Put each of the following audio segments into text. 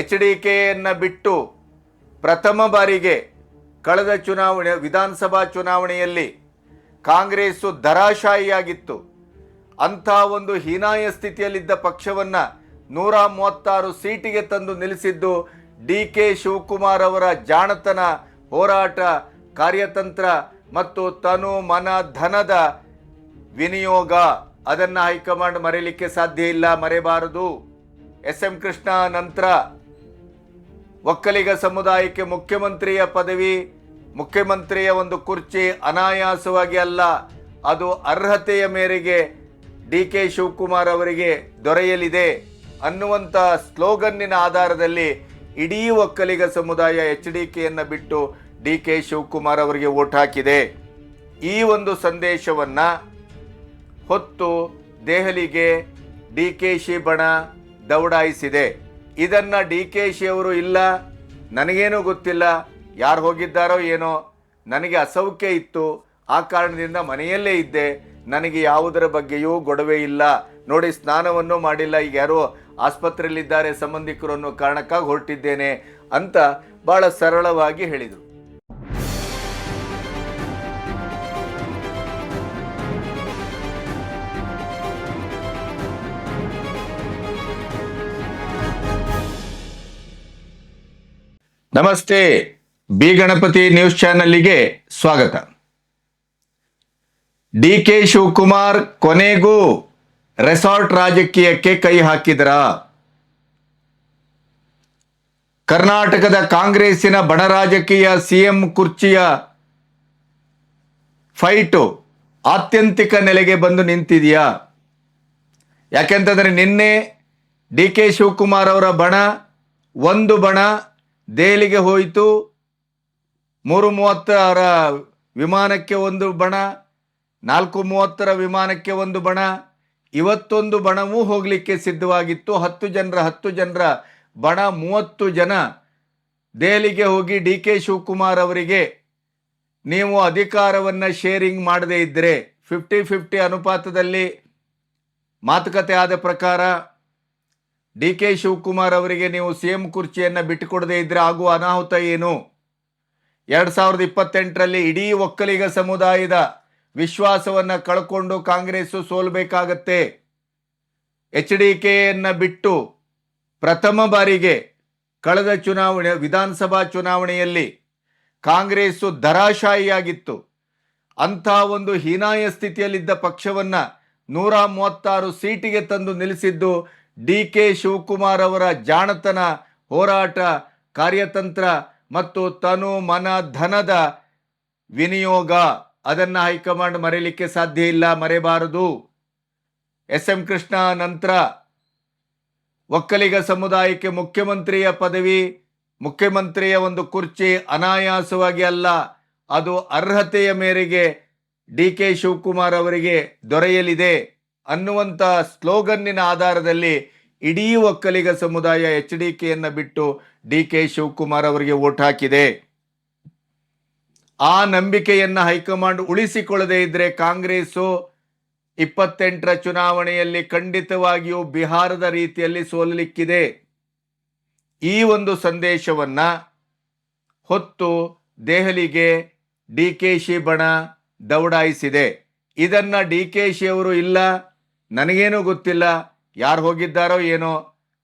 H D ಕೆಯನ್ನು ಬಿಟ್ಟು ಪ್ರಥಮ ಬಾರಿಗೆ ಕಳೆದ ಚುನಾವಣೆ, ವಿಧಾನಸಭಾ ಚುನಾವಣೆಯಲ್ಲಿ ಕಾಂಗ್ರೆಸ್ಸು ಧರಾಶಾಹಿಯಾಗಿತ್ತು ಅಂಥ ಒಂದು ಹೀನಾಯ ಸ್ಥಿತಿಯಲ್ಲಿದ್ದ ಪಕ್ಷವನ್ನು ನೂರ ಮೂವತ್ತಾರು ಸೀಟಿಗೆ ತಂದು ನಿಲ್ಲಿಸಿದ್ದು ಡಿ ಕೆ ಶಿವಕುಮಾರ್ ಅವರ ಜಾಣತನ, ಹೋರಾಟ, ಕಾರ್ಯತಂತ್ರ ಮತ್ತು ತನು ಮನ ಧನದ ವಿನಿಯೋಗ. ಅದನ್ನು ಹೈಕಮಾಂಡ್ ಮರೆಯಲಿಕ್ಕೆ ಸಾಧ್ಯ ಇಲ್ಲ ಮರೆಯಬಾರದು ಎಸ್ ಎಂ ಕೃಷ್ಣ ನಂತರ ಒಕ್ಕಲಿಗ ಸಮುದಾಯಕ್ಕೆ ಮುಖ್ಯಮಂತ್ರಿಯ ಪದವಿ, ಮುಖ್ಯಮಂತ್ರಿಯ ಒಂದು ಕುರ್ಚಿ ಅನಾಯಾಸವಾಗಿ ಅಲ್ಲ, ಅದು ಅರ್ಹತೆಯ ಮೇರೆಗೆ ಡಿ ಕೆ ಶಿವಕುಮಾರ್ ಅವರಿಗೆ ದೊರೆಯಲಿದೆ ಅನ್ನುವಂಥ ಸ್ಲೋಗನ್ನಿನ ಆಧಾರದಲ್ಲಿ ಇಡೀ ಒಕ್ಕಲಿಗ ಸಮುದಾಯ ಎಚ್ ಡಿ ಕೆಯನ್ನು ಬಿಟ್ಟು ಡಿ ಕೆ ಶಿವಕುಮಾರ್ ಅವರಿಗೆ ಓಟ್ ಹಾಕಿದೆ. ಈ ಒಂದು ಸಂದೇಶವನ್ನು ಹೊತ್ತು ದೆಹಲಿಗೆ ಡಿ ಕೆ ಶಿ ಬಣ ದೌಡಾಯಿಸಿದೆ. ಇದನ್ನ ಡಿ ಕೆ ಶಿ ಅವರು ಇಲ್ಲ. ನನಗೇನೂ ಗೊತ್ತಿಲ್ಲ. ಯಾರು ಹೋಗಿದ್ದಾರೋ ಏನೋ. ನನಗೆ ಅಸೌಖ್ಯ ಇತ್ತು. ಆ ಕಾರಣದಿಂದ ಮನೆಯಲ್ಲೇ ಇದ್ದೆ. ನನಗೆ ಯಾವುದರ ಬಗ್ಗೆಯೂ ಗೊಡವೆ ಇಲ್ಲ. ನೋಡಿ, ಸ್ನಾನವನ್ನು ಮಾಡಿಲ್ಲ. ಈಗ ಯಾರೋ ಆಸ್ಪತ್ರೆಯಲ್ಲಿದ್ದಾರೆ ಸಂಬಂಧಿಕರು ಅನ್ನೋ ಕಾರಣಕ್ಕಾಗಿ ಹೊರಟಿದ್ದೇನೆ ಅಂತ ಭಾಳ ಸರಳವಾಗಿ ಹೇಳಿದರು. ನಮಸ್ತೆ, ಬಿ ಗಣಪತಿ ನ್ಯೂಸ್ ಚಾನಲ್ಗೆ ಸ್ವಾಗತ. ಡಿ ಕೆ ಶಿವಕುಮಾರ್ ಕೊನೆಗೂ ರೆಸಾರ್ಟ್ ರಾಜಕೀಯಕ್ಕೆ ಕೈ ಹಾಕಿದ್ರ? ಕರ್ನಾಟಕದ ಕಾಂಗ್ರೆಸ್ಸಿನ ಬಣ ರಾಜಕೀಯ ಸಿಎಂ ಕುರ್ಚಿಯ ಫೈಟು ಆತ್ಯಂತಿಕ ನೆಲೆಗೆ ಬಂದು ನಿಂತಿದೆಯಾ? ಯಾಕೆಂತಂದರೆ ನಿನ್ನೆ ಡಿ ಕೆ ಶಿವಕುಮಾರ್ ಅವರ ಬಣ, ಒಂದು ಬಣ ದೆಹಲಿಗೆ ಹೋಯಿತು. ಮೂರು ಮೂವತ್ತರ ವಿಮಾನಕ್ಕೆ ಒಂದು ಬಣ, ನಾಲ್ಕು ಮೂವತ್ತರ ವಿಮಾನಕ್ಕೆ ಒಂದು ಬಣ. ಇವತ್ತೊಂದು ಬಣವೂ ಹೋಗಲಿಕ್ಕೆ ಸಿದ್ಧವಾಗಿತ್ತು. ಹತ್ತು ಜನರ ಹತ್ತು ಜನರ ಬಣ, ಮೂವತ್ತು ಜನ ದೆಹಲಿಗೆ ಹೋಗಿ ಡಿ ಕೆ ಶಿವಕುಮಾರ್ ಅವರಿಗೆ, ನೀವು ಅಧಿಕಾರವನ್ನು ಶೇರಿಂಗ್ ಮಾಡದೇ ಇದ್ದರೆ ಫಿಫ್ಟಿ ಫಿಫ್ಟಿ ಅನುಪಾತದಲ್ಲಿ ಮಾತುಕತೆ ಆದ ಪ್ರಕಾರ ಡಿ ಕೆ ಶಿವಕುಮಾರ್ ಅವರಿಗೆ ನೀವು ಸಿ ಎಂ ಕುರ್ಚಿಯನ್ನು ಬಿಟ್ಟುಕೊಡದೇ ಇದ್ರೆ ಆಗುವ ಅನಾಹುತ ಏನು? ಎರಡು ಸಾವಿರದ ಇಪ್ಪತ್ತೆಂಟರಲ್ಲಿ ಇಡೀ ಒಕ್ಕಲಿಗ ಸಮುದಾಯದ ವಿಶ್ವಾಸವನ್ನು ಕಳ್ಕೊಂಡು ಕಾಂಗ್ರೆಸ್ಸು ಸೋಲ್ಬೇಕಾಗತ್ತೆ. ಎಚ್ ಡಿ ಕೆಯನ್ನು ಬಿಟ್ಟು ಪ್ರಥಮ ಬಾರಿಗೆ ಕಳೆದ ಚುನಾವಣೆ, ವಿಧಾನಸಭಾ ಚುನಾವಣೆಯಲ್ಲಿ ಕಾಂಗ್ರೆಸ್ಸು ಧರಾಶಾಹಿಯಾಗಿತ್ತು ಅಂಥ ಒಂದು ಹೀನಾಯ ಸ್ಥಿತಿಯಲ್ಲಿದ್ದ ಪಕ್ಷವನ್ನು ನೂರ ಮೂವತ್ತಾರು ಸೀಟಿಗೆ ತಂದು ನಿಲ್ಲಿಸಿದ್ದು ಡಿ ಕೆ ಶಿವಕುಮಾರ್ ಅವರ ಜಾಣತನ ಹೋರಾಟ ಕಾರ್ಯತಂತ್ರ ಮತ್ತು ತನು ಮನ ಧನದ ವಿನಿಯೋಗ. ಅದನ್ನು ಹೈಕಮಾಂಡ್ ಮರೆಯಲಿಕ್ಕೆ ಸಾಧ್ಯ ಇಲ್ಲ, ಮರೆಯಬಾರದು. ಎಸ್ ಎಂ ಕೃಷ್ಣ ನಂತರ ಒಕ್ಕಲಿಗ ಸಮುದಾಯಕ್ಕೆ ಮುಖ್ಯಮಂತ್ರಿಯ ಪದವಿ, ಮುಖ್ಯಮಂತ್ರಿಯ ಒಂದು ಕುರ್ಚಿ ಅನಾಯಾಸವಾಗಿ ಅಲ್ಲ, ಅದು ಅರ್ಹತೆಯ ಮೇರೆಗೆ ಡಿ ಕೆ ಶಿವಕುಮಾರ್ ಅವರಿಗೆ ದೊರೆಯಲಿದೆ. ಅನ್ನುವಂಥ ಸ್ಲೋಗನ್ನಿನ ಆಧಾರದಲ್ಲಿ ಇಡೀ ಒಕ್ಕಲಿಗ ಸಮುದಾಯ ಎಚ್ ಡಿ ಕೆಯನ್ನು ಬಿಟ್ಟು ಡಿ ಕೆ ಶಿವಕುಮಾರ್ ಅವರಿಗೆ ಓಟ್ ಹಾಕಿದೆ. ಆ ನಂಬಿಕೆಯನ್ನು ಹೈಕಮಾಂಡ್ ಉಳಿಸಿಕೊಳ್ಳದೇ ಇದ್ರೆ ಕಾಂಗ್ರೆಸ್ಸು ಇಪ್ಪತ್ತೆಂಟರ ಚುನಾವಣೆಯಲ್ಲಿ ಖಂಡಿತವಾಗಿಯೂ ಬಿಹಾರದ ರೀತಿಯಲ್ಲಿ ಸೋಲಲಿಕ್ಕಿದೆ. ಈ ಒಂದು ಸಂದೇಶವನ್ನ ಹೊತ್ತು ದೆಹಲಿಗೆ ಡಿ ಕೆ ಶಿ ಬಣ ದೌಡಾಯಿಸಿದೆ. ಇದನ್ನ ಡಿ ಕೆ ಶಿ ಅವರು ಇಲ್ಲ ನನಗೇನೂ ಗೊತ್ತಿಲ್ಲ, ಯಾರು ಹೋಗಿದ್ದಾರೋ ಏನೋ,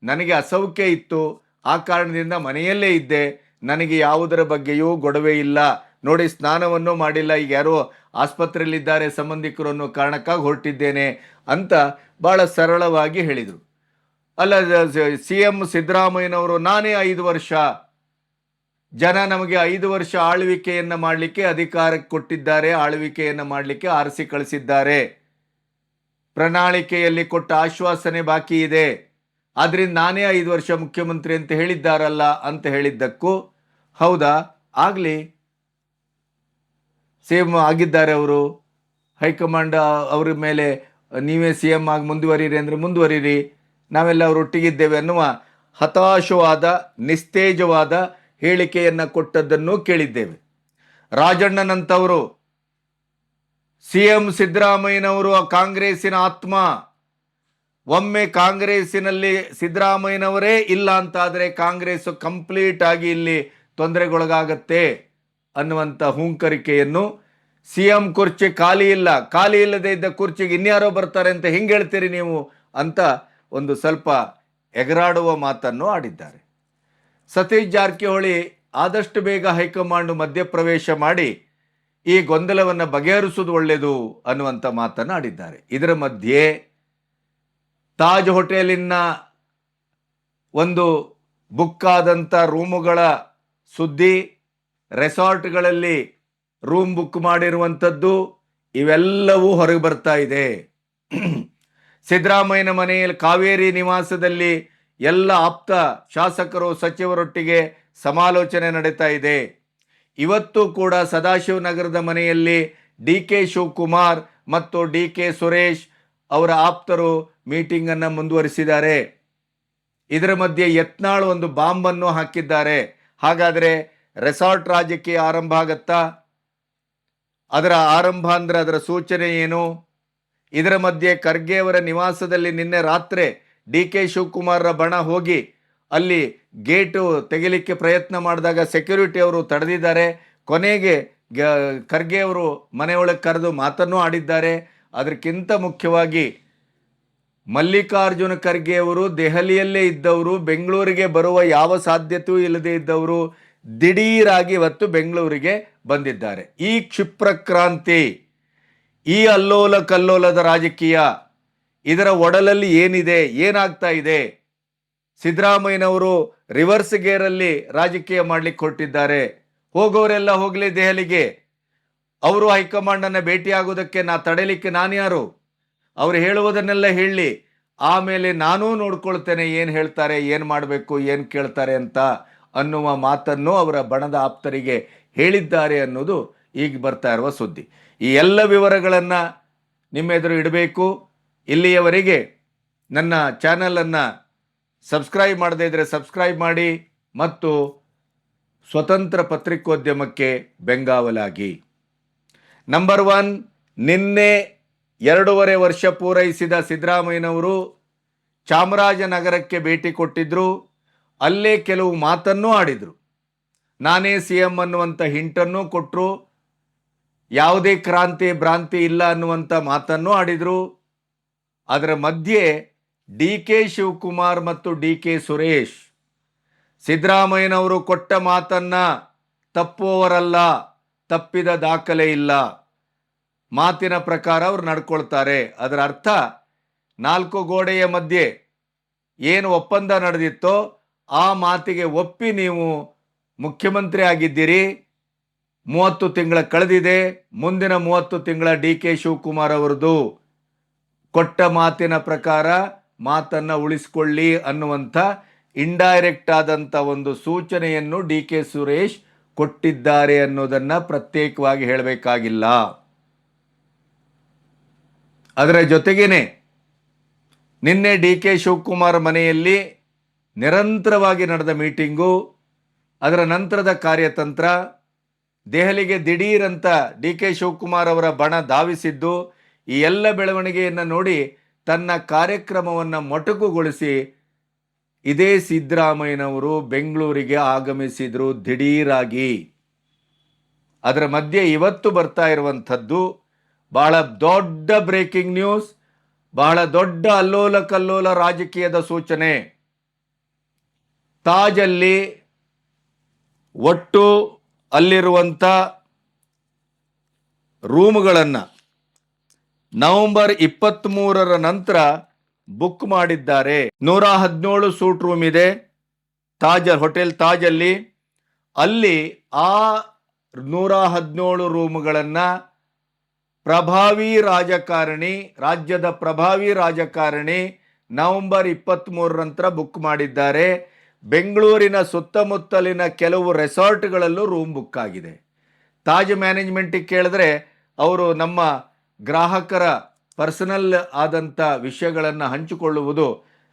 ನನಗೆ ಅಸೌಖ್ಯ ಇತ್ತು, ಆ ಕಾರಣದಿಂದ ಮನೆಯಲ್ಲೇ ಇದ್ದೆ, ನನಗೆ ಯಾವುದರ ಬಗ್ಗೆಯೂ ಗೊಡವೆ ಇಲ್ಲ. ನೋಡಿ, ಸ್ನಾನವನ್ನು ಮಾಡಿಲ್ಲ, ಈಗ ಯಾರೋ ಆಸ್ಪತ್ರೆಯಲ್ಲಿದ್ದಾರೆ ಸಂಬಂಧಿಕರು ಅನ್ನೋ ಕಾರಣಕ್ಕಾಗಿ ಹೊರಟಿದ್ದೇನೆ ಅಂತ ಬಹಳ ಸರಳವಾಗಿ ಹೇಳಿದರು. ಅಲ್ಲ ಸಿ ಎಂ ಸಿದ್ದರಾಮಯ್ಯನವರು, ನಾನೇ ಐದು ವರ್ಷ. ಜನ ನಮಗೆ ಐದು ವರ್ಷ ಆಳ್ವಿಕೆಯನ್ನು ಮಾಡಲಿಕ್ಕೆ ಅಧಿಕಾರಕ್ಕೆ ಕೊಟ್ಟಿದ್ದಾರೆ, ಆಳ್ವಿಕೆಯನ್ನು ಮಾಡಲಿಕ್ಕೆ ಆರಿಸಿ ಕಳಿಸಿದ್ದಾರೆ. ಪ್ರಣಾಳಿಕೆಯಲ್ಲಿ ಕೊಟ್ಟ ಆಶ್ವಾಸನೆ ಬಾಕಿ ಇದೆ. ಆದ್ರಿಂದ ನಾನೇ ಐದು ವರ್ಷ ಮುಖ್ಯಮಂತ್ರಿ ಅಂತ ಹೇಳಿದ್ದಾರಲ್ಲ ಅಂತ ಹೇಳಿದ್ದಕ್ಕೂ ಹೌದಾ? ಆಗಲಿ. ಸಿ ಆಗಿದ್ದಾರೆ ಅವರು. ಹೈಕಮಾಂಡ್ ಅವ್ರ ಮೇಲೆ ನೀವೇ ಸಿ ಎಂ ಆಗಿ ಮುಂದುವರಿರಿ ಅಂದರೆ ಮುಂದುವರಿರಿ ನಾವೆಲ್ಲ ಅವರೊಟ್ಟಿಗಿದ್ದೇವೆ ಅನ್ನುವ ಹತಾಶವಾದ, ನಿಸ್ತೇಜವಾದ ಹೇಳಿಕೆಯನ್ನು ಕೊಟ್ಟದ್ದನ್ನು ಕೇಳಿದ್ದೇವೆ. ರಾಜಣ್ಣನಂತವರು ಸಿ ಎಂ ಸಿದ್ದರಾಮಯ್ಯನವರು ಕಾಂಗ್ರೆಸ್ಸಿನ ಆತ್ಮ. ಒಮ್ಮೆ ಕಾಂಗ್ರೆಸ್ಸಿನಲ್ಲಿ ಸಿದ್ದರಾಮಯ್ಯನವರೇ ಇಲ್ಲ ಅಂತಾದರೆ ಕಾಂಗ್ರೆಸ್ ಕಂಪ್ಲೀಟ್ ಆಗಿ ಇಲ್ಲಿ ತೊಂದರೆಗೊಳಗಾಗತ್ತೆ ಅನ್ನುವಂಥ ಹುಂಕರಿಕೆಯನ್ನು ಸಿ ಎಂ ಕುರ್ಚಿ ಖಾಲಿ ಇಲ್ಲ. ಖಾಲಿ ಇಲ್ಲದೆ ಇದ್ದ ಕುರ್ಚಿಗೆ ಇನ್ಯಾರೋ ಬರ್ತಾರೆ ಅಂತ ಹೆಂಗೆ ಹೇಳ್ತೀರಿ ನೀವು ಅಂತ ಒಂದು ಸ್ವಲ್ಪ ಎಗರಾಡುವ ಮಾತನ್ನು ಆಡಿದ್ದಾರೆ. ಸತೀಶ್ ಜಾರಕಿಹೊಳಿ ಆದಷ್ಟು ಬೇಗ ಹೈಕಮಾಂಡ್ ಮಧ್ಯಪ್ರವೇಶ ಮಾಡಿ ಈ ಗೊಂದಲವನ್ನು ಬಗೆಹರಿಸುವುದು ಒಳ್ಳೆಯದು ಅನ್ನುವಂಥ ಮಾತನ್ನು ಆಡಿದ್ದಾರೆ ಇದರ ಮಧ್ಯೆ ತಾಜ್ ಹೋಟೆಲಿನ ಒಂದು ಬುಕ್ ಆದಂಥ ರೂಮುಗಳ ಸುದ್ದಿ, ರೆಸಾರ್ಟ್ಗಳಲ್ಲಿ ರೂಮ್ ಬುಕ್ ಮಾಡಿರುವಂಥದ್ದು ಇವೆಲ್ಲವೂ ಹೊರಗೆ ಬರ್ತಾ ಇದೆ. ಸಿದ್ದರಾಮಯ್ಯನ ಮನೆಯಲ್ಲಿ ಕಾವೇರಿ ನಿವಾಸದಲ್ಲಿ ಎಲ್ಲ ಆಪ್ತ ಶಾಸಕರು, ಸಚಿವರೊಟ್ಟಿಗೆ ಸಮಾಲೋಚನೆ ನಡೀತಾ ಇದೆ. ಇವತ್ತು ಕೂಡ ಸದಾಶಿವನಗರದ ಮನೆಯಲ್ಲಿ ಡಿ ಕೆ ಶಿವಕುಮಾರ್ ಮತ್ತು ಡಿ ಕೆ ಸುರೇಶ್ ಅವರ ಆಪ್ತರು ಮೀಟಿಂಗನ್ನು ಮುಂದುವರಿಸಿದ್ದಾರೆ. ಇದರ ಮಧ್ಯೆ ಯತ್ನಾಳ್ ಒಂದು ಬಾಂಬನ್ನು ಹಾಕಿದ್ದಾರೆ. ಹಾಗಾದರೆ ರೆಸಾರ್ಟ್ ರಾಜಕೀಯ ಆರಂಭ ಆಗತ್ತಾ? ಅದರ ಆರಂಭ ಅಂದರೆ ಅದರ ಸೂಚನೆ ಏನು? ಇದರ ಮಧ್ಯೆ ಖರ್ಗೆ ಅವರ ನಿವಾಸದಲ್ಲಿ ನಿನ್ನೆ ರಾತ್ರಿ ಡಿ ಕೆ ಶಿವಕುಮಾರರ ಬಣ ಹೋಗಿ ಅಲ್ಲಿ ಗೇಟು ತೆಗಿಲಿಕ್ಕೆ ಪ್ರಯತ್ನ ಮಾಡಿದಾಗ ಸೆಕ್ಯೂರಿಟಿ ಅವರು ತಡೆದಿದ್ದಾರೆ. ಕೊನೆಗೆ ಖರ್ಗೆ ಅವರು ಮನೆಯೊಳಗೆ ಕರೆದು ಮಾತನ್ನು ಆಡಿದ್ದಾರೆ. ಅದಕ್ಕಿಂತ ಮುಖ್ಯವಾಗಿ ಮಲ್ಲಿಕಾರ್ಜುನ ಖರ್ಗೆ ಅವರು ದೆಹಲಿಯಲ್ಲೇ ಇದ್ದವರು, ಬೆಂಗಳೂರಿಗೆ ಬರುವ ಯಾವ ಸಾಧ್ಯತೆಯೂ ಇಲ್ಲದೆ ಇದ್ದವರು ದಿಢೀರಾಗಿ ಇವತ್ತು ಬೆಂಗಳೂರಿಗೆ ಬಂದಿದ್ದಾರೆ. ಈ ಕ್ಷಿಪ್ರ ಕ್ರಾಂತಿ ಈ ಅಲ್ಲೋಲ ಕಲ್ಲೋಲದ ರಾಜಕೀಯ ಇದರ ಒಡಲಲ್ಲಿ ಏನಿದೆ, ಏನಾಗ್ತಾ ಇದೆ? ಸಿದ್ದರಾಮಯ್ಯನವರು ರಿವರ್ಸ್ ಗೇರಲ್ಲಿ ರಾಜಕೀಯ ಮಾಡ್ಲಿಕ್ಕೆ ಕೊಟ್ಟಿದ್ದಾರೆ ಹೋಗೋರೆಲ್ಲ ಹೋಗಲಿ ದೆಹಲಿಗೆ. ಅವರು ಹೈಕಮಾಂಡನ್ನು ಭೇಟಿಯಾಗೋದಕ್ಕೆ ನಾ ತಡೆಯಲಿಕ್ಕೆ ನಾನು ಯಾರು? ಅವ್ರು ಹೇಳುವುದನ್ನೆಲ್ಲ ಹೇಳಿ, ಆಮೇಲೆ ನಾನೂ ನೋಡ್ಕೊಳ್ತೇನೆ ಏನು ಹೇಳ್ತಾರೆ, ಏನು ಮಾಡಬೇಕು, ಏನು ಕೇಳ್ತಾರೆ ಅಂತ ಅನ್ನುವ ಮಾತನ್ನು ಅವರ ಬಣದ ಆಪ್ತರಿಗೆ ಹೇಳಿದ್ದಾರೆ ಅನ್ನೋದು ಈಗ ಬರ್ತಾ ಇರುವ ಸುದ್ದಿ. ಈ ಎಲ್ಲ ವಿವರಗಳನ್ನು ನಿಮ್ಮ ಎದುರು ಇಡಬೇಕು. ಇಲ್ಲಿಯವರೆಗೆ ನನ್ನ ಚಾನಲನ್ನು ಸಬ್ಸ್ಕ್ರೈಬ್ ಮಾಡದೇ ಇದ್ದರೆ ಸಬ್ಸ್ಕ್ರೈಬ್ ಮಾಡಿ ಮತ್ತು ಸ್ವತಂತ್ರ ಪತ್ರಿಕೋದ್ಯಮಕ್ಕೆ ಬೆಂಗಾವಲಾಗಿ. ನಂಬರ್ ಒನ್ ನಿನ್ನೆ ಎರಡೂವರೆ ವರ್ಷ ಪೂರೈಸಿದ ಸಿದ್ದರಾಮಯ್ಯನವರು ಚಾಮರಾಜನಗರಕ್ಕೆ ಭೇಟಿ ಕೊಟ್ಟಿದ್ದರು ಅಲ್ಲೇ ಕೆಲವು ಮಾತನ್ನು ಆಡಿದರು. ನಾನೇ ಸಿ ಎಂ ಅನ್ನುವಂಥ ಹಿಂಟನ್ನು ಕೊಟ್ಟರು ಯಾವುದೇ ಕ್ರಾಂತಿ ಭ್ರಾಂತಿ ಇಲ್ಲ ಅನ್ನುವಂಥ ಮಾತನ್ನು ಆಡಿದರು. ಅದರ ಮಧ್ಯೆ ಡಿ ಕೆ ಶಿವಕುಮಾರ್ ಮತ್ತು ಡಿ ಕೆ ಸುರೇಶ್. ಸಿದ್ದರಾಮಯ್ಯನವರು ಕೊಟ್ಟ ಮಾತನ್ನ ತಪ್ಪುವವರಲ್ಲ, ತಪ್ಪಿದ ದಾಖಲೆ ಇಲ್ಲ. ಮಾತಿನ ಪ್ರಕಾರ ಅವರು ನಡ್ಕೊಳ್ತಾರೆ. ಅದರ ಅರ್ಥ, ನಾಲ್ಕು ಗೋಡೆಯ ಮಧ್ಯೆ ಏನು ಒಪ್ಪಂದ ನಡೆದಿತ್ತೋ ಆ ಮಾತಿಗೆ ಒಪ್ಪಿ ನೀವು ಮುಖ್ಯಮಂತ್ರಿ ಆಗಿದ್ದೀರಿ. ಮೂವತ್ತು ತಿಂಗಳ ಕಳೆದಿದೆ. ಮುಂದಿನ ಮೂವತ್ತು ತಿಂಗಳ ಡಿ ಕೆ ಶಿವಕುಮಾರ್ ಅವರದು. ಕೊಟ್ಟ ಮಾತಿನ ಪ್ರಕಾರ ಮಾತನ್ನ ಉಳಿಸ್ಕೊಳ್ಳಿ ಅನ್ನುವಂಥ ಇಂಡೈರೆಕ್ಟ್ ಆದಂಥ ಒಂದು ಸೂಚನೆಯನ್ನು ಡಿ ಕೆ ಸುರೇಶ್ ಕೊಟ್ಟಿದ್ದಾರೆ ಅನ್ನೋದನ್ನು ಪ್ರತ್ಯೇಕವಾಗಿ ಹೇಳಬೇಕಾಗಿಲ್ಲ. ಅದರ ಜೊತೆಗೇನೆ ನಿನ್ನೆ ಡಿ ಕೆ ಶಿವಕುಮಾರ್ ಮನೆಯಲ್ಲಿ ನಿರಂತರವಾಗಿ ನಡೆದ ಮೀಟಿಂಗು, ಅದರ ನಂತರದ ಕಾರ್ಯತಂತ್ರ, ದೆಹಲಿಗೆ ದಿಢೀರಂತ ಡಿ ಕೆ ಶಿವಕುಮಾರ್ ಅವರ ಬಣ ಧಾವಿಸಿದ್ದು, ಈ ಎಲ್ಲ ಬೆಳವಣಿಗೆಯನ್ನು ನೋಡಿ ತನ್ನ ಕಾರ್ಯಕ್ರಮವನ್ನು ಮೊಟಕುಗೊಳಿಸಿ ಇದೇ ಸಿದ್ದರಾಮಯ್ಯನವರು ಬೆಂಗಳೂರಿಗೆ ಆಗಮಿಸಿದರು ದಿಢೀರಾಗಿ. ಅದರ ಮಧ್ಯೆ ಇವತ್ತು ಬರ್ತಾ ಇರುವಂಥದ್ದು ಬಹಳ ದೊಡ್ಡ ಬ್ರೇಕಿಂಗ್ ನ್ಯೂಸ್ ಬಹಳ ದೊಡ್ಡ ಅಲ್ಲೋಲ ಕಲ್ಲೋಲ ರಾಜಕೀಯದ ಸೂಚನೆ. ತಾಜಲ್ಲಿ ಒಟ್ಟು ಅಲ್ಲಿರುವಂಥ ರೂಮ್ಗಳನ್ನು ನವೆಂಬರ್ ಇಪ್ಪತ್ತ್ಮೂರರ ನಂತರ ಬುಕ್ ಮಾಡಿದ್ದಾರೆ. ನೂರ ಹದಿನೇಳು ಸೂಟ್ ರೂಮ್ ಇದೆ. ತಾಜ್ ಹೋಟೆಲ್ ತಾಜಲ್ಲಿ. ಅಲ್ಲಿ ಆ ನೂರ ಹದಿನೇಳು ರೂಮ್ಗಳನ್ನು ಪ್ರಭಾವಿ ರಾಜಕಾರಣಿ, ರಾಜ್ಯದ ಪ್ರಭಾವಿ ರಾಜಕಾರಣಿ ನವೆಂಬರ್ ಇಪ್ಪತ್ತ್ಮೂರರ ನಂತರ ಬುಕ್ ಮಾಡಿದ್ದಾರೆ. ಬೆಂಗಳೂರಿನ ಸುತ್ತಮುತ್ತಲಿನ ಕೆಲವು ರೆಸಾರ್ಟ್ಗಳಲ್ಲೂ ರೂಮ್ ಬುಕ್ ಆಗಿದೆ. ತಾಜ್ ಮ್ಯಾನೇಜ್ಮೆಂಟಿಗೆ ಕೇಳಿದ್ರೆ ಅವರು ನಮ್ಮ ಗ್ರಾಹಕರ ಪರ್ಸನಲ್ ಆದಂಥ ವಿಷಯಗಳನ್ನು ಹಂಚಿಕೊಳ್ಳುವುದು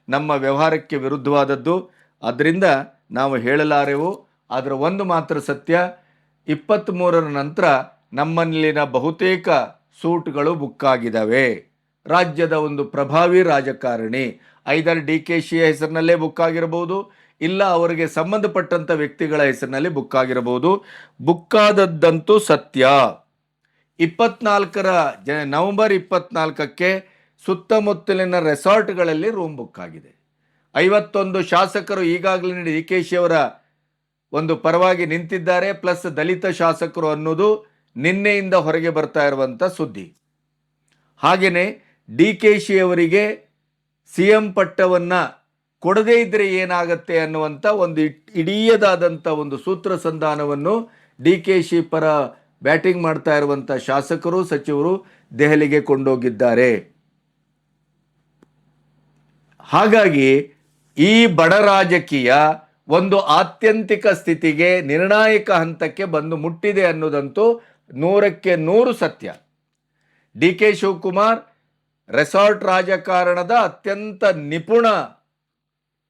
ನಮ್ಮ ವ್ಯವಹಾರಕ್ಕೆ ವಿರುದ್ಧವಾದದ್ದು. ಅದರಿಂದ ನಾವು ಹೇಳಲಾರೆವು ಅದರ ಒಂದು ಮಾತ್ರ ಸತ್ಯ ಇಪ್ಪತ್ತ್ಮೂರರ ನಂತರ ನಮ್ಮಲ್ಲಿನ ಬಹುತೇಕ ಸೂಟ್ಗಳು ಬುಕ್ ಆಗಿದ್ದಾವೆ ರಾಜ್ಯದ ಒಂದು ಪ್ರಭಾವಿ ರಾಜಕಾರಣಿ, ಐದರ್ ಡಿ ಕೆ ಶಿಯ ಹೆಸರಿನಲ್ಲೇ ಬುಕ್ ಆಗಿರಬಹುದು ಇಲ್ಲ ಅವರಿಗೆ ಸಂಬಂಧಪಟ್ಟಂಥ ವ್ಯಕ್ತಿಗಳ ಹೆಸರಿನಲ್ಲಿ ಬುಕ್ ಆಗಿರಬಹುದು ಬುಕ್ಕಾದದ್ದಂತೂ ಸತ್ಯ. ಇಪ್ಪತ್ನಾಲ್ಕರ ಜ, ನವೆಂಬರ್ ಇಪ್ಪತ್ನಾಲ್ಕಕ್ಕೆ ಸುತ್ತಮುತ್ತಲಿನ ರೆಸಾರ್ಟ್ಗಳಲ್ಲಿ ರೂಮ್ ಬುಕ್ ಆಗಿದೆ. ಐವತ್ತೊಂದು ಶಾಸಕರು ಈಗಾಗಲೇ ಡಿ ಕೆ ಶಿಯವರ ಒಂದು ಪರವಾಗಿ ನಿಂತಿದ್ದಾರೆ. ಪ್ಲಸ್ ದಲಿತ ಶಾಸಕರು ಅನ್ನೋದು ನಿನ್ನೆಯಿಂದ ಹೊರಗೆ ಬರ್ತಾ ಇರುವಂಥ ಸುದ್ದಿ. ಹಾಗೆಯೇ ಡಿ ಕೆ ಶಿಯವರಿಗೆ ಸಿ ಎಂ ಪಟ್ಟವನ್ನು ಕೊಡದೇ ಇದ್ದರೆ ಏನಾಗುತ್ತೆ ಅನ್ನುವಂಥ ಒಂದು ಇಡೀಯದಾದಂಥ ಒಂದು ಸೂತ್ರ ಸಂಧಾನವನ್ನು ಡಿ ಕೆ ಶಿ ಪರ ಬ್ಯಾಟಿಂಗ್ ಮಾಡ್ತಾ ಇರುವಂಥ ಶಾಸಕರು, ಸಚಿವರು ದೆಹಲಿಗೆ ಕೊಂಡೋಗಿದ್ದಾರೆ. ಹಾಗಾಗಿ ಈ ಬಡ ರಾಜಕೀಯ ಒಂದು ಆತ್ಯಂತಿಕ ಸ್ಥಿತಿಗೆ ನಿರ್ಣಾಯಕ ಹಂತಕ್ಕೆ ಬಂದು ಮುಟ್ಟಿದೆ ಅನ್ನೋದಂತೂ ನೂರಕ್ಕೆ ನೂರು ಸತ್ಯ. ಡಿ ಕೆ ಶಿವಕುಮಾರ್ ರೆಸಾರ್ಟ್ ರಾಜಕಾರಣದ ಅತ್ಯಂತ ನಿಪುಣ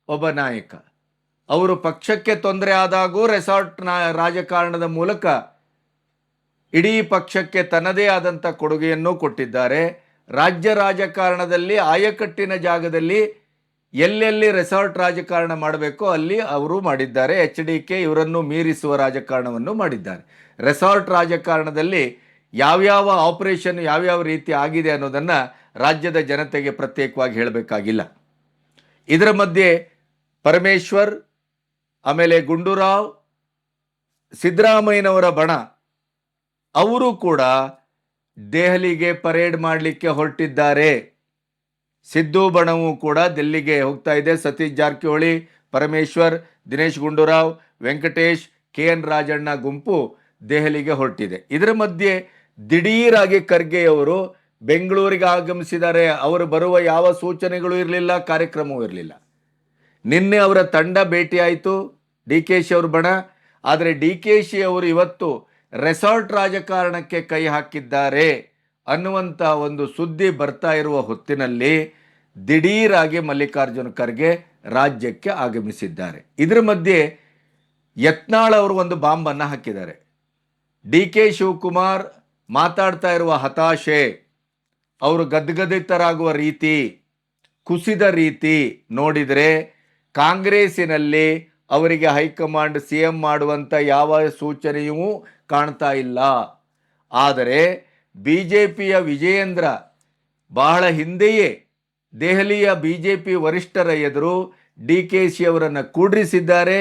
ಒಬ್ಬ ನಾಯಕ. ಅವರು ಪಕ್ಷಕ್ಕೆ ತೊಂದರೆ ಆದಾಗೂ ರೆಸಾರ್ಟ್ ರಾಜಕಾರಣದ ಮೂಲಕ ಇಡೀ ಪಕ್ಷಕ್ಕೆ ತನ್ನದೇ ಆದಂಥ ಕೊಡುಗೆಯನ್ನು ಕೊಟ್ಟಿದ್ದಾರೆ. ರಾಜ್ಯ ರಾಜಕಾರಣದಲ್ಲಿ ಆಯಕಟ್ಟಿನ ಜಾಗದಲ್ಲಿ ಎಲ್ಲೆಲ್ಲಿ ರೆಸಾರ್ಟ್ ರಾಜಕಾರಣ ಮಾಡಬೇಕೋ ಅಲ್ಲಿ ಅವರು ಮಾಡಿದ್ದಾರೆ. ಎಚ್ ಡಿ ಕೆ ಇವರನ್ನು ಮೀರಿಸುವ ರಾಜಕಾರಣವನ್ನು ಮಾಡಿದ್ದಾರೆ. ರೆಸಾರ್ಟ್ ರಾಜಕಾರಣದಲ್ಲಿ ಯಾವ್ಯಾವ ಆಪರೇಷನ್ ಯಾವ್ಯಾವ ರೀತಿ ಆಗಿದೆ ಅನ್ನೋದನ್ನು ರಾಜ್ಯದ ಜನತೆಗೆ ಪ್ರತ್ಯೇಕವಾಗಿ ಹೇಳಬೇಕಾಗಿಲ್ಲ. ಇದರ ಮಧ್ಯೆ ಪರಮೇಶ್ವರ್, ಆಮೇಲೆ ಗುಂಡೂರಾವ್, ಸಿದ್ದರಾಮಯ್ಯನವರ ಬಣ ಅವರು ಕೂಡ ದೆಹಲಿಗೆ ಪರೇಡ್ ಮಾಡಲಿಕ್ಕೆ ಹೊರಟಿದ್ದಾರೆ. ಸಿದ್ದು ಬಣವು ಕೂಡ ದಿಲ್ಲಿಗೆ ಹೋಗ್ತಾ ಇದೆ. ಸತೀಶ್ ಜಾರಕಿಹೊಳಿ, ಪರಮೇಶ್ವರ್, ದಿನೇಶ್ ಗುಂಡೂರಾವ್, ವೆಂಕಟೇಶ್, ಕೆ ಎನ್ ರಾಜಣ್ಣ ಗುಂಪು ದೆಹಲಿಗೆ ಹೊರಟಿದೆ. ಇದರ ಮಧ್ಯೆ ದಿಢೀರಾಗಿ ಖರ್ಗೆಯವರು ಬೆಂಗಳೂರಿಗೆ ಆಗಮಿಸಿದ್ದಾರೆ. ಅವರು ಬರುವ ಯಾವ ಸೂಚನೆಗಳು ಇರಲಿಲ್ಲ, ಕಾರ್ಯಕ್ರಮವೂ ಇರಲಿಲ್ಲ. ನಿನ್ನೆ ಅವರ ತಂಡ ಭೇಟಿಯಾಯಿತು. ಡಿ ಕೆ ಶಿ ಅವ್ರ ಬಣ. ಆದರೆ ಡಿ ಕೆ ಶಿ ಅವರು ಇವತ್ತು ರೆಸಾರ್ಟ್ ರಾಜಕಾರಣಕ್ಕೆ ಕೈ ಹಾಕಿದ್ದಾರೆ ಅನ್ನುವಂಥ ಒಂದು ಸುದ್ದಿ ಬರ್ತಾ ಇರುವ ಹೊತ್ತಿನಲ್ಲಿ ದಿಢೀರಾಗಿ ಮಲ್ಲಿಕಾರ್ಜುನ ಖರ್ಗೆ ರಾಜ್ಯಕ್ಕೆ ಆಗಮಿಸಿದ್ದಾರೆ. ಇದರ ಮಧ್ಯೆ ಯತ್ನಾಳ್ ಅವರು ಒಂದು ಬಾಂಬನ್ನು ಹಾಕಿದ್ದಾರೆ. ಡಿ ಕೆ ಶಿವಕುಮಾರ್ ಮಾತಾಡ್ತಾ ಇರುವ ಹತಾಶೆ, ಅವರು ಗದ್ಗದಿತರಾಗುವ ರೀತಿ, ಕುಸಿದ ರೀತಿ ನೋಡಿದರೆ ಕಾಂಗ್ರೆಸ್ಸಿನಲ್ಲಿ ಅವರಿಗೆ ಹೈಕಮಾಂಡ್ ಸಿ ಎಂ ಮಾಡುವಂಥ ಯಾವ ಸೂಚನೆಯೂ ಕಾಣ್ತಾ ಇಲ್ಲ. ಆದರೆ ಬಿ ಜೆ ಪಿಯ ವಿಜಯೇಂದ್ರ ಬಹಳ ಹಿಂದೆಯೇ ದೆಹಲಿಯ ಬಿ ಜೆ ಪಿ ವರಿಷ್ಠರ ಎದುರು ಡಿ ಕೆ ಶಿ ಅವರನ್ನು ಕೂಡ್ರಿಸಿದ್ದಾರೆ.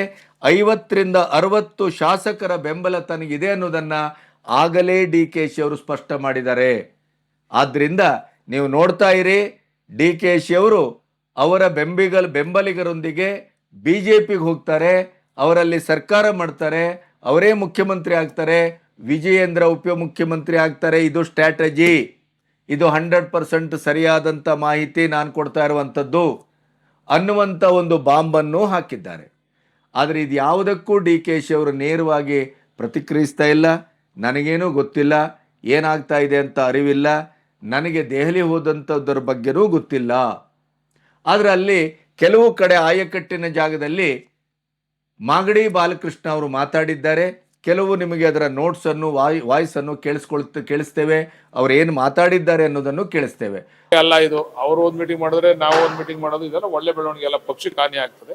ಐವತ್ತರಿಂದ ಅರವತ್ತು ಶಾಸಕರ ಬೆಂಬಲ ತನಗಿದೆ ಅನ್ನೋದನ್ನು ಆಗಲೇ ಡಿ ಕೆ ಶಿ ಅವರು ಸ್ಪಷ್ಟ ಮಾಡಿದ್ದಾರೆ. ಆದ್ದರಿಂದ ನೀವು ನೋಡ್ತಾ ಇರಿ, ಡಿ ಕೆ ಶಿ ಅವರು ಅವರ ಬೆಂಬಿಗಲ್ ಬೆಂಬಲಿಗರೊಂದಿಗೆ ಬಿ ಜೆ ಪಿಗೆ ಹೋಗ್ತಾರೆ, ಅವರಲ್ಲಿ ಸರ್ಕಾರ ಮಾಡ್ತಾರೆ ಅವರೇ ಮುಖ್ಯಮಂತ್ರಿ ಆಗ್ತಾರೆ, ವಿಜಯೇಂದ್ರ ಉಪಮುಖ್ಯಮಂತ್ರಿ ಆಗ್ತಾರೆ, ಇದು ಸ್ಟ್ರಾಟಜಿ ಇದು ಹಂಡ್ರೆಡ್ ಪರ್ಸೆಂಟ್ ಸರಿಯಾದಂಥ ಮಾಹಿತಿ ನಾನು ಕೊಡ್ತಾ ಇರುವಂಥದ್ದು ಅನ್ನುವಂಥ ಒಂದು ಬಾಂಬನ್ನು ಹಾಕಿದ್ದಾರೆ. ಆದರೆ ಇದು ಯಾವುದಕ್ಕೂ ಡಿ ಕೆ ಶಿ ಅವರು ನೇರವಾಗಿ ಪ್ರತಿಕ್ರಿಯಿಸ್ತಾ ಇಲ್ಲ. ನನಗೇನೂ ಗೊತ್ತಿಲ್ಲ, ಏನಾಗ್ತಾ ಇದೆ ಅಂತ ಅರಿವಿಲ್ಲ. ನನಗೆ ದೆಹಲಿ ಹೋದಂಥದ್ರ ಬಗ್ಗೆನೂ ಗೊತ್ತಿಲ್ಲ. ಆದರೆ ಅಲ್ಲಿ ಕೆಲವು ಕಡೆ ಆಯಕಟ್ಟಿನ ಜಾಗದಲ್ಲಿ ಮಾಗಡಿ ಬಾಲಕೃಷ್ಣ ಅವರು ಮಾತಾಡಿದ್ದಾರೆ. ಕೆಲವು ನಿಮಗೆ ಅದರ ನೋಟ್ಸನ್ನು ವಾಯ್ ವಾಯ್ಸನ್ನು ಕೇಳಿಸ್ಕೊಳ್ತ ಕೇಳಿಸ್ತೇವೆ. ಅವ್ರು ಏನು ಮಾತಾಡಿದ್ದಾರೆ ಅನ್ನೋದನ್ನು ಕೇಳಿಸ್ತೇವೆ. ಅಲ್ಲ ಇದು ಅವರು ಒಂದ್ ಮೀಟಿಂಗ್ ಮಾಡಿದ್ರೆ ನಾವು ಒಂದ್ ಮೀಟಿಂಗ್ ಮಾಡೋದು ಇದೆಲ್ಲ ಒಳ್ಳೆ ಬೆಳವಣಿಗೆ ಎಲ್ಲ ಪಕ್ಷಕ್ಕೆ ಹಾನಿ ಆಗ್ತದೆ.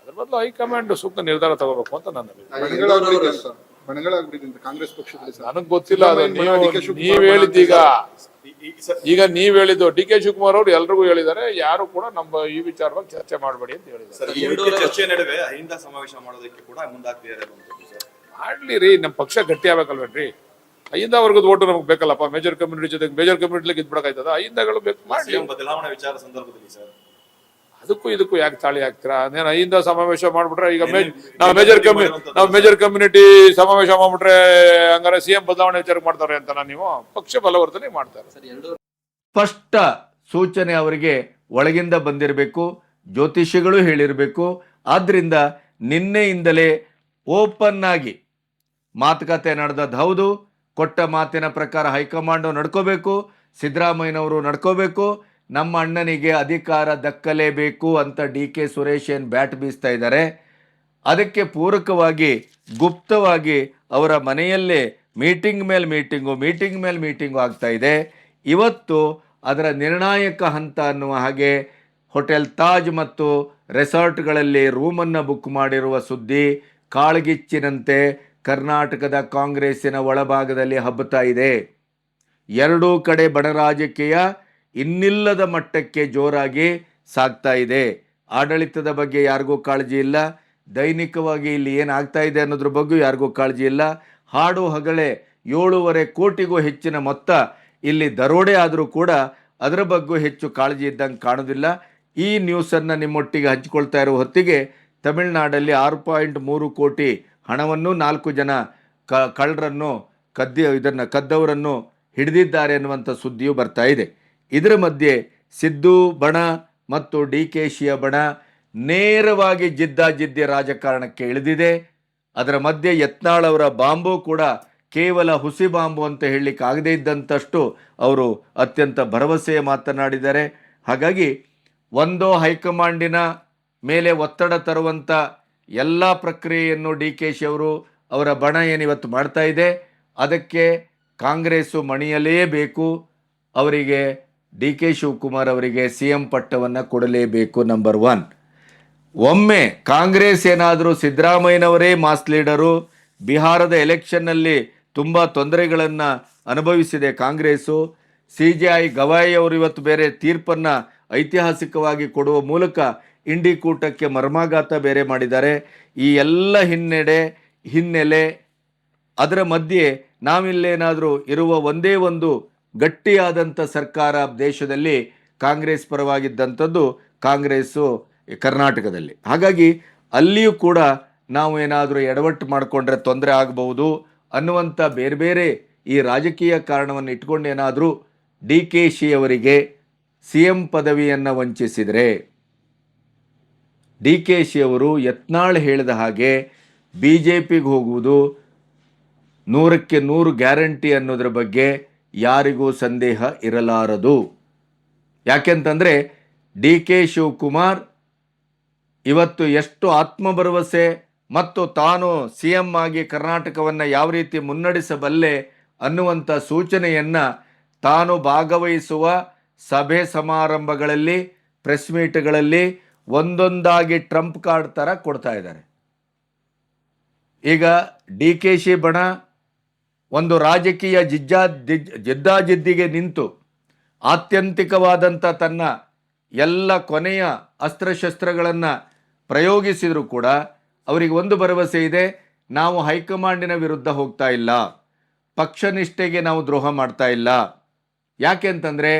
ಅದ್ರ ಬದಲು ಹೈಕಮಾಂಡ್ ಸೂಕ್ತ ನಿರ್ಧಾರ ತಗೋಬೇಕು ಅಂತ ನನ್ನ ನನಗ್ ಗೊತ್ತಿಲ್ಲ ಅದು ನೀವು ಹೇಳಿದ್ದೀಗ. ಈಗ ನೀವ್ ಹೇಳಿದ್ದು ಡಿ ಕೆ ಶಿವಕುಮಾರ್ ಅವರು ಎಲ್ರಿಗೂ ಹೇಳಿದ್ದಾರೆ ಯಾರು ಕೂಡ ನಮ್ಮ ಈ ವಿಚಾರವಾಗಿ ಚರ್ಚೆ ಮಾಡಬೇಡಿ ಅಂತ ಹೇಳಿದ್ದಾರೆ. ಸರ್ ಚರ್ಚೆ ನಡುವೆ ಅಹಿಂದ ಸಮಾವೇಶ ಮಾಡೋದಕ್ಕೆ ಕೂಡ ಮುಂದಾಗ್ತಿದ್ದಾರೆ ಮಾಡ್ಲಿ ರೀ ನಮ್ಮ ಪಕ್ಷ ಗಟ್ಟಿ ಆಗ್ಬೇಕಲ್ವೇನ್ರಿ? ಅಹಿಂದ ವರ್ಗದ ಓಟು ನಮ್ಗೆ ಬೇಕಲ್ಲಪ್ಪ? ಮೇಜರ್ ಕಮ್ಯುನಿಟಿ ಜೊತೆಗೆ ಮೇಜರ್ ಕಮ್ಯುನಿಟಿ ಇದ್ಬಿಡಕಾಯ್ತದ ಅಹಿಂದಗಳು ಬೇಕು ಮಾಡಿ ಬದಲಾವಣೆ ವಿಚಾರ ಸಂದರ್ಭದಲ್ಲಿ ಸರ್. ಅದಕ್ಕೂ ಇದಕ್ಕೂ ಯಾಕೆ ತಾಳಿ ಹಾಕ್ತೀರಾ? ನೀನು ಅಹಿಂದ ಸಮಾವೇಶ ಮಾಡ್ಬಿಟ್ರೆ ಈಗ ನಾವು ಮೇಜರ್ ಕಮ್ಯು ನಾವು ಮೇಜರ್ ಕಮ್ಯುನಿಟಿ ಸಮಾವೇಶ ಮಾಡ್ಬಿಟ್ರೆ ಹಂಗಾರೆ ಸಿಎಂ ಬದಲಾವಣೆ ವಿಚಾರ ಮಾಡ್ತಾರೆ ಅಂತ ನೀವು? ಪಕ್ಷ ಬಲವರ್ತನೆ ಮಾಡ್ತಾರೆ. ಸ್ಪಷ್ಟ ಸೂಚನೆ ಅವರಿಗೆ ಒಳಗಿಂದ ಬಂದಿರಬೇಕು ಜ್ಯೋತಿಷಿಗಳು ಹೇಳಿರಬೇಕು. ಆದ್ದರಿಂದ ನಿನ್ನೆಯಿಂದಲೇ ಓಪನ್ ಆಗಿ ಮಾತುಕತೆ ನಡೆದದ್ದು ಹೌದು. ಕೊಟ್ಟ ಮಾತಿನ ಪ್ರಕಾರ ಹೈಕಮಾಂಡು ನಡ್ಕೋಬೇಕು ಸಿದ್ದರಾಮಯ್ಯನವರು ನಡ್ಕೋಬೇಕು. ನಮ್ಮ ಅಣ್ಣನಿಗೆ ಅಧಿಕಾರ ದಕ್ಕಲೇಬೇಕು ಅಂತ ಡಿ ಕೆ ಸುರೇಶ್ ಏನು ಬ್ಯಾಟ್ ಬೀಸ್ತಾ ಇದ್ದಾರೆ? ಅದಕ್ಕೆ ಪೂರಕವಾಗಿ, ಗುಪ್ತವಾಗಿ ಅವರ ಮನೆಯಲ್ಲೇ ಮೀಟಿಂಗ್ ಮೇಲೆ ಮೀಟಿಂಗು, ಮೀಟಿಂಗ್ ಮೇಲೆ ಮೀಟಿಂಗು ಆಗ್ತಾ ಇದೆ. ಇವತ್ತು ಅದರ ನಿರ್ಣಾಯಕ ಹಂತ ಅನ್ನುವ ಹಾಗೆ ಹೋಟೆಲ್ ತಾಜ್ ಮತ್ತು ರೆಸಾರ್ಟ್ಗಳಲ್ಲಿ ರೂಮನ್ನು ಬುಕ್ ಮಾಡಿರುವ ಸುದ್ದಿ ಕಾಳ್ಗಿಚ್ಚಿನಂತೆ ಕರ್ನಾಟಕದ ಕಾಂಗ್ರೆಸ್ಸಿನ ಒಳಭಾಗದಲ್ಲಿ ಹಬ್ಬುತ್ತಾ ಇದೆ. ಎರಡೂ ಕಡೆ ಬಡ ರಾಜಕೀಯ ಇನ್ನಿಲ್ಲದ ಮಟ್ಟಕ್ಕೆ ಜೋರಾಗಿ ಸಾಗ್ತಾ ಇದೆ. ಆಡಳಿತದ ಬಗ್ಗೆ ಯಾರಿಗೂ ಕಾಳಜಿ ಇಲ್ಲ. ದೈನಿಕವಾಗಿ ಇಲ್ಲಿ ಏನಾಗ್ತಾ ಇದೆ ಅನ್ನೋದ್ರ ಬಗ್ಗೆ ಯಾರಿಗೂ ಕಾಳಜಿ ಇಲ್ಲ. ಹಾಡು ಹಗಳೆ ಏಳೂವರೆ ಕೋಟಿಗೂ ಹೆಚ್ಚಿನ ಮೊತ್ತ ಇಲ್ಲಿ ದರೋಡೆ ಆದರೂ ಕೂಡ ಅದರ ಬಗ್ಗೆ ಹೆಚ್ಚು ಕಾಳಜಿ ಇದ್ದಂಗೆ ಕಾಣೋದಿಲ್ಲ. ಈ ನ್ಯೂಸನ್ನು ನಿಮ್ಮೊಟ್ಟಿಗೆ ಹಂಚಿಕೊಳ್ತಾ ಇರುವ ಹೊತ್ತಿಗೆ ತಮಿಳುನಾಡಲ್ಲಿ ಆರು ಪಾಯಿಂಟ್ ಮೂರು ಕೋಟಿ ಹಣವನ್ನು ನಾಲ್ಕು ಜನ ಕ, ಕಳ್ಳರನ್ನು ಕದ್ದಿ, ಇದನ್ನು ಕದ್ದವರನ್ನು ಹಿಡಿದಿದ್ದಾರೆ ಅನ್ನುವಂಥ ಸುದ್ದಿಯೂ ಬರ್ತಾ ಇದೆ. ಇದರ ಮಧ್ಯೆ ಸಿದ್ದು ಬಣ ಮತ್ತು ಡಿ ಕೆ ಶಿಯ ಬಣ ನೇರವಾಗಿ ಜಿದ್ದಾಜಿದ್ದಿ ರಾಜಕಾರಣಕ್ಕೆ ಇಳಿದಿದೆ. ಅದರ ಮಧ್ಯೆ ಯತ್ನಾಳ್ ಅವರ ಬಾಂಬು ಕೂಡ ಕೇವಲ ಹುಸಿ ಬಾಂಬು ಅಂತ ಹೇಳಲಿಕ್ಕೆ ಆಗದೇ ಇದ್ದಂಥಷ್ಟು ಅವರು ಅತ್ಯಂತ ಭರವಸೆಯ ಮಾತನಾಡಿದ್ದಾರೆ. ಹಾಗಾಗಿ ಒಂದೋ ಹೈಕಮಾಂಡಿನ ಮೇಲೆ ಒತ್ತಡ ತರುವಂಥ ಎಲ್ಲ ಪ್ರಕ್ರಿಯೆಯನ್ನು ಡಿ ಕೆ ಶಿ ಅವರು ಅವರ ಬಣ ಏನಿವತ್ತು ಮಾಡ್ತಾ ಇದೆ. ಅದಕ್ಕೆ ಕಾಂಗ್ರೆಸ್ಸು ಮಣಿಯಲೇಬೇಕು ಅವರಿಗೆ ಡಿ ಕೆ ಶಿವಕುಮಾರ್ ಅವರಿಗೆ ಸಿ ಎಂ ಪಟ್ಟವನ್ನು ಕೊಡಲೇಬೇಕು ನಂಬರ್ ಒನ್. ಒಮ್ಮೆ ಕಾಂಗ್ರೆಸ್ ಏನಾದರೂ ಸಿದ್ದರಾಮಯ್ಯನವರೇ ಮಾಸ್ ಲೀಡರು, ಬಿಹಾರದ ಎಲೆಕ್ಷನ್ನಲ್ಲಿ ತುಂಬ ತೊಂದರೆಗಳನ್ನು ಅನುಭವಿಸಿದೆ Congress. C J I Gavai ಅವರು ಇವತ್ತು ಬೇರೆ ತೀರ್ಪನ್ನು ಐತಿಹಾಸಿಕವಾಗಿ ಕೊಡುವ ಮೂಲಕ ಇಂಡಿ ಕೂಟಕ್ಕೆ ಮರ್ಮಾಘಾತ ಬೇರೆ ಮಾಡಿದ್ದಾರೆ. ಈ ಎಲ್ಲ ಹಿನ್ನೆಡೆ, ಹಿನ್ನೆಲೆ, ಅದರ ಮಧ್ಯೆ ನಾವಿಲ್ಲೇನಾದರೂ ಇರುವ ಒಂದೇ ಒಂದು ಗಟ್ಟಿಯಾದಂಥ ಸರ್ಕಾರ ದೇಶದಲ್ಲಿ ಕಾಂಗ್ರೆಸ್ ಪರವಾಗಿದ್ದಂಥದ್ದು ಕಾಂಗ್ರೆಸ್ಸು ಕರ್ನಾಟಕದಲ್ಲಿ. ಹಾಗಾಗಿ ಅಲ್ಲಿಯೂ ಕೂಡ ನಾವು ಏನಾದರೂ ಎಡವಟ್ಟು ಮಾಡಿಕೊಂಡ್ರೆ ತೊಂದರೆ ಆಗಬಹುದು ಅನ್ನುವಂಥ ಬೇರೆ ಬೇರೆ ಈ ರಾಜಕೀಯ ಕಾರಣವನ್ನು ಇಟ್ಕೊಂಡು ಏನಾದರೂ ಡಿ ಕೆ ಶಿ ಅವರಿಗೆ ಸಿ ಎಂ ಪದವಿಯನ್ನು ವಂಚಿಸಿದರೆ, ಡಿ ಕೆ ಶಿ ಅವರು ಯತ್ನಾಳ್ ಹೇಳಿದ ಹಾಗೆ ಬಿ ಜೆ ಪಿಗೆ ಹೋಗುವುದು ನೂರಕ್ಕೆ ನೂರು ಗ್ಯಾರಂಟಿ ಅನ್ನೋದ್ರ ಬಗ್ಗೆ ಯಾರಿಗೂ ಸಂದೇಹ ಇರಲಾರದು. ಯಾಕೆಂತಂದರೆ ಡಿ ಕೆ ಶಿವಕುಮಾರ್ ಇವತ್ತು ಎಷ್ಟು ಆತ್ಮಭರವಸೆ ಮತ್ತು ತಾನು ಸಿ ಎಂ ಆಗಿ ಕರ್ನಾಟಕವನ್ನು ಯಾವ ರೀತಿ ಮುನ್ನಡೆಸಬಲ್ಲೆ ಅನ್ನುವಂಥ ಸೂಚನೆಯನ್ನು ತಾನು ಭಾಗವಹಿಸುವ ಸಭೆ ಸಮಾರಂಭಗಳಲ್ಲಿ, ಪ್ರೆಸ್ ಮೀಟ್ಗಳಲ್ಲಿ ಒಂದೊಂದಾಗಿ ಟ್ರಂಪ್ ಕಾರ್ಡ್ ಥರ ಕೊಡ್ತಾ ಇದ್ದಾರೆ. ಈಗ ಡಿ ಕೆ ಶಿ ಬಣ ಒಂದು ರಾಜಕೀಯ ಜಿಜ್ಜಾ ಜಿಜ್ ಜಿದ್ದಾಜಿದ್ದಿಗೆ ನಿಂತು ಆತ್ಯಂತಿಕವಾದಂಥ ತನ್ನ ಎಲ್ಲ ಕೊನೆಯ ಅಸ್ತ್ರಶಸ್ತ್ರಗಳನ್ನು ಪ್ರಯೋಗಿಸಿದರೂ ಕೂಡ ಅವರಿಗೆ ಒಂದು ಭರವಸೆ ಇದೆ, ನಾವು ಹೈಕಮಾಂಡಿನ ವಿರುದ್ಧ ಹೋಗ್ತಾ ಇಲ್ಲ. ಪಕ್ಷ ನಿಷ್ಠೆಗೆ ನಾವು ದ್ರೋಹ ಮಾಡ್ತಾ ಇಲ್ಲ. ಯಾಕೆ ಅಂತಂದರೆ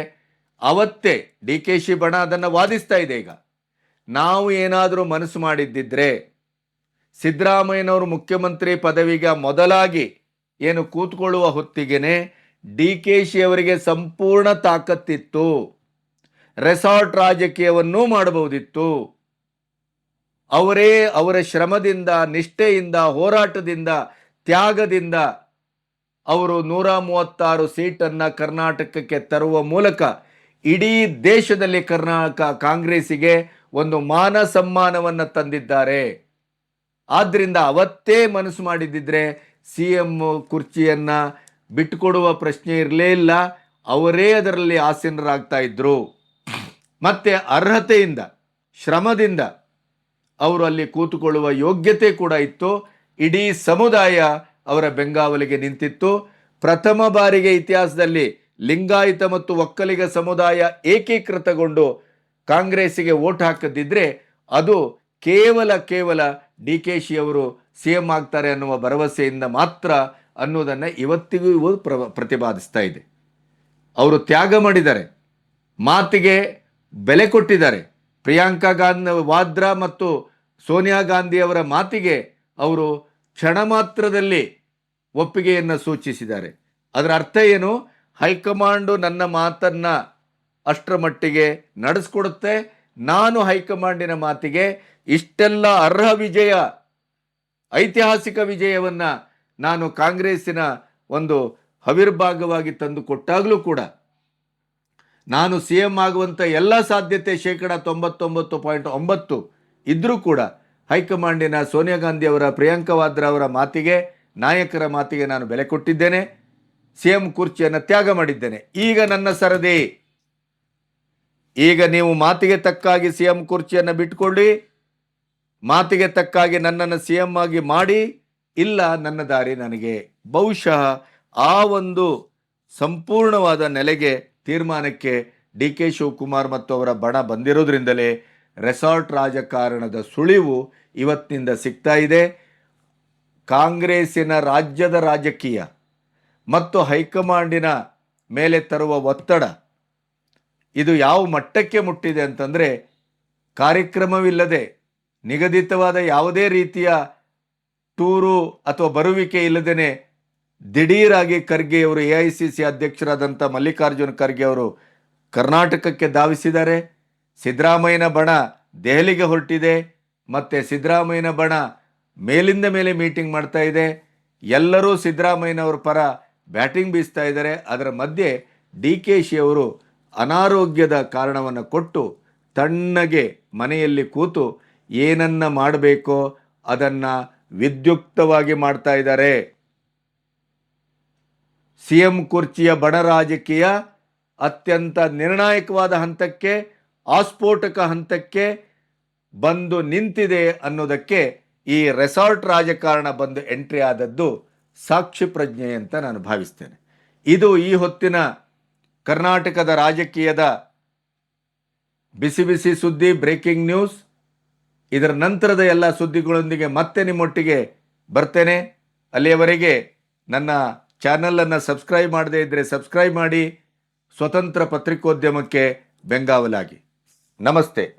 ಅವತ್ತೇ ಡಿ ಕೆ ಶಿ ಬಣ ಅದನ್ನು ವಾದಿಸ್ತಾ ಇದೆ ಈಗ. ನಾವು ಏನಾದರೂ ಮನಸ್ಸು ಮಾಡಿದ್ದಿದ್ರೆ ಸಿದ್ದರಾಮಯ್ಯನವರು ಮುಖ್ಯಮಂತ್ರಿ ಪದವಿಗೆ ಮೊದಲಾಗಿ ಏನು ಕೂತ್ಕೊಳ್ಳುವ ಹೊತ್ತಿಗೆನೆ ಡಿ ಕೆ ಶಿ ಅವರಿಗೆ ಸಂಪೂರ್ಣ ತಾಕತ್ತಿತ್ತು. ರೆಸಾರ್ಟ್ ರಾಜಕೀಯವನ್ನೂ ಮಾಡಬಹುದಿತ್ತು. ಅವರೇ ಅವರ ಶ್ರಮದಿಂದ, ನಿಷ್ಠೆಯಿಂದ, ಹೋರಾಟದಿಂದ, ತ್ಯಾಗದಿಂದ ಅವರು ನೂರ ಮೂವತ್ತಾರು ಸೀಟನ್ನು ಕರ್ನಾಟಕಕ್ಕೆ ತರುವ ಮೂಲಕ ಇಡೀ ದೇಶದಲ್ಲಿ ಕರ್ನಾಟಕ ಕಾಂಗ್ರೆಸ್ಸಿಗೆ ಒಂದು ಮಾನ ಸಮ್ಮಾನವನ್ನು ತಂದಿದ್ದಾರೆ. ಆದ್ದರಿಂದ ಅವತ್ತೇ ಮನಸ್ಸು ಮಾಡಿದ್ದಿದ್ರೆ ಸಿ ಎಂ ಕುರ್ಚಿಯನ್ನು ಬಿಟ್ಟುಕೊಡುವ ಪ್ರಶ್ನೆ ಇರಲೇ ಇಲ್ಲ. ಅವರೇ ಅದರಲ್ಲಿ ಆಸೀನರಾಗ್ತಾ ಇದ್ದರು ಮತ್ತು ಅರ್ಹತೆಯಿಂದ, ಶ್ರಮದಿಂದ ಅವರು ಅಲ್ಲಿ ಕೂತುಕೊಳ್ಳುವ ಯೋಗ್ಯತೆ ಕೂಡ ಇತ್ತು. ಇಡೀ ಸಮುದಾಯ ಅವರ ಬೆಂಗಾವಲಿಗೆ ನಿಂತಿತ್ತು. ಪ್ರಥಮ ಬಾರಿಗೆ ಇತಿಹಾಸದಲ್ಲಿ ಲಿಂಗಾಯತ ಮತ್ತು ಒಕ್ಕಲಿಗ ಸಮುದಾಯ ಏಕೀಕೃತಗೊಂಡು ಕಾಂಗ್ರೆಸ್ಸಿಗೆ ಓಟ್ ಹಾಕದಿದ್ದರೆ ಅದು ಕೇವಲ ಕೇವಲ ಡಿ ಕೆ ಶಿ ಅವರು ಸಿ ಎಂ ಆಗ್ತಾರೆ ಅನ್ನುವ ಭರವಸೆಯಿಂದ ಮಾತ್ರ ಅನ್ನೋದನ್ನು ಇವತ್ತಿಗೂ ಇವರು ಪ್ರ, ಪ್ರತಿಪಾದಿಸ್ತಾ ಇದೆ. ಅವರು ತ್ಯಾಗ ಮಾಡಿದ್ದಾರೆ. ಮಾತಿಗೆ ಬೆಲೆ ಕೊಟ್ಟಿದ್ದಾರೆ. ಪ್ರಿಯಾಂಕಾ ಗಾಂಧಿ ವಾದ್ರಾ ಮತ್ತು ಸೋನಿಯಾ ಗಾಂಧಿಯವರ ಮಾತಿಗೆ ಅವರು ಕ್ಷಣ ಮಾತ್ರದಲ್ಲಿ ಒಪ್ಪಿಗೆಯನ್ನು ಸೂಚಿಸಿದ್ದಾರೆ. ಅದರ ಅರ್ಥ ಏನು? ಹೈಕಮಾಂಡು ನನ್ನ ಮಾತನ್ನು ಅಷ್ಟರ ಮಟ್ಟಿಗೆ ನಡೆಸ್ಕೊಡುತ್ತೆ. ನಾನು ಹೈಕಮಾಂಡಿನ ಮಾತಿಗೆ ಇಷ್ಟೆಲ್ಲ ಅರ್ಹ ವಿಜಯ ಐತಿಹಾಸಿಕ ವಿಜಯವನ್ನು ನಾನು ಕಾಂಗ್ರೆಸ್ಸಿನ ಒಂದು ಹವಿರ್ಭಾಗವಾಗಿ ತಂದು ಕೊಟ್ಟಾಗಲೂ ಕೂಡ ನಾನು ಸಿ ಎಂ ಆಗುವಂಥ ಎಲ್ಲ ಸಾಧ್ಯತೆ ಶೇಕಡ ತೊಂಬತ್ತೊಂಬತ್ತು ಪಾಯಿಂಟ್ ಒಂಬತ್ತು ಇದ್ದರೂ ಕೂಡ ಹೈಕಮಾಂಡಿನ ಸೋನಿಯಾ ಗಾಂಧಿ ಅವರ, ಪ್ರಿಯಾಂಕಾ ವಾದ್ರಾ ಅವರ ಮಾತಿಗೆ, ನಾಯಕರ ಮಾತಿಗೆ ನಾನು ಬೆಲೆ ಕೊಟ್ಟಿದ್ದೇನೆ, ಸಿ ಎಂ ಕುರ್ಚಿಯನ್ನು ತ್ಯಾಗ ಮಾಡಿದ್ದೇನೆ. ಈಗ ನನ್ನ ಸರದಿ. ಈಗ ನೀವು ಮಾತಿಗೆ ತಕ್ಕಾಗಿ ಸಿ ಎಂ ಕುರ್ಚಿಯನ್ನು ಬಿಟ್ಕೊಳ್ಳಿ. ಮಾತಿಗೆ ತಕ್ಕಾಗಿ ನನ್ನನ್ನು ಸಿ ಎಂ ಆಗಿ ಮಾಡಿ, ಇಲ್ಲ, ನನ್ನ ದಾರಿ ನನಗೆ. ಬಹುಶಃ ಆ ಒಂದು ಸಂಪೂರ್ಣವಾದ ನೆಲೆಗೆ ತೀರ್ಮಾನಕ್ಕೆ ಡಿ ಕೆ ಶಿವಕುಮಾರ್ ಮತ್ತು ಅವರ ಬಣ ಬಂದಿರೋದ್ರಿಂದಲೇ ರೆಸಾರ್ಟ್ ರಾಜಕಾರಣದ ಸುಳಿವು ಇವತ್ತಿನಿಂದ ಸಿಗ್ತಾ ಇದೆ. ಕಾಂಗ್ರೆಸ್ಸಿನ ರಾಜ್ಯದ ರಾಜಕೀಯ ಮತ್ತು ಹೈಕಮಾಂಡಿನ ಮೇಲೆ ತರುವ ಒತ್ತಡ ಇದು ಯಾವ ಮಟ್ಟಕ್ಕೆ ಮುಟ್ಟಿದೆ ಅಂತಂದರೆ ಕಾರ್ಯಕ್ರಮವಿಲ್ಲದೆ ನಿಗದಿತವಾದ ಯಾವುದೇ ರೀತಿಯ ಟೂರು ಅಥವಾ ಬರುವಿಕೆ ಇಲ್ಲದೇ ದಿಢೀರಾಗಿ ಖರ್ಗೆಯವರು ಎ ಐ ಸಿ ಸಿ ಅಧ್ಯಕ್ಷರಾದಂಥ ಮಲ್ಲಿಕಾರ್ಜುನ ಖರ್ಗೆ ಅವರು ಕರ್ನಾಟಕಕ್ಕೆ ಧಾವಿಸಿದ್ದಾರೆ. ಸಿದ್ದರಾಮಯ್ಯನ ಬಣ ದೆಹಲಿಗೆ ಹೊರಟಿದೆ. ಮತ್ತು ಸಿದ್ದರಾಮಯ್ಯನ ಬಣ ಮೇಲಿಂದ ಮೇಲೆ ಮೀಟಿಂಗ್ ಮಾಡ್ತಾ ಇದೆ. ಎಲ್ಲರೂ ಸಿದ್ದರಾಮಯ್ಯನವರ ಪರ ಬ್ಯಾಟಿಂಗ್ ಬೀಸ್ತಾ ಇದ್ದಾರೆ. ಅದರ ಮಧ್ಯೆ ಡಿ ಕೆ ಶಿ ಅವರು ಅನಾರೋಗ್ಯದ ಕಾರಣವನ್ನು ಕೊಟ್ಟು ತಣ್ಣಗೆ ಮನೆಯಲ್ಲಿ ಕೂತು ಏನನ್ನ ಮಾಡಬೇಕೋ ಅದನ್ನು ವಿದ್ಯುಕ್ತವಾಗಿ ಮಾಡ್ತಾ ಇದ್ದಾರೆ. ಸಿ ಎಂ ಕುರ್ಚಿಯ ಬಣ ರಾಜಕೀಯ ಅತ್ಯಂತ ನಿರ್ಣಾಯಕವಾದ ಹಂತಕ್ಕೆ, ಆಸ್ಫೋಟಕ ಹಂತಕ್ಕೆ ಬಂದು ನಿಂತಿದೆ ಅನ್ನೋದಕ್ಕೆ ಈ ರೆಸಾರ್ಟ್ ರಾಜಕಾರಣ ಬಂದು ಎಂಟ್ರಿ ಆದದ್ದು ಸಾಕ್ಷಿ ಪ್ರಜ್ಞೆ ಅಂತ ನಾನು ಭಾವಿಸ್ತೇನೆ. ಇದು ಈ ಹೊತ್ತಿನ ಕರ್ನಾಟಕದ ರಾಜಕೀಯದ ಬಿಸಿ ಬಿಸಿ ಸುದ್ದಿ, ಬ್ರೇಕಿಂಗ್ ನ್ಯೂಸ್. ಇದರ ನಂತರದ ಎಲ್ಲ ಸುದ್ದಿಗಳೊಂದಿಗೆ ಮತ್ತೆ ನಿಮ್ಮೊಟ್ಟಿಗೆ ಬರ್ತೇನೆ. ಅಲ್ಲಿಯವರೆಗೆ ನನ್ನ ಚಾನಲನ್ನು ಸಬ್ಸ್ಕ್ರೈಬ್ ಮಾಡದೇ ಇದ್ದರೆ ಸಬ್ಸ್ಕ್ರೈಬ್ ಮಾಡಿ. ಸ್ವತಂತ್ರ ಪತ್ರಿಕೋದ್ಯಮಕ್ಕೆ ಬೆಂಗಾವಲಾಗಿ. ನಮಸ್ತೆ.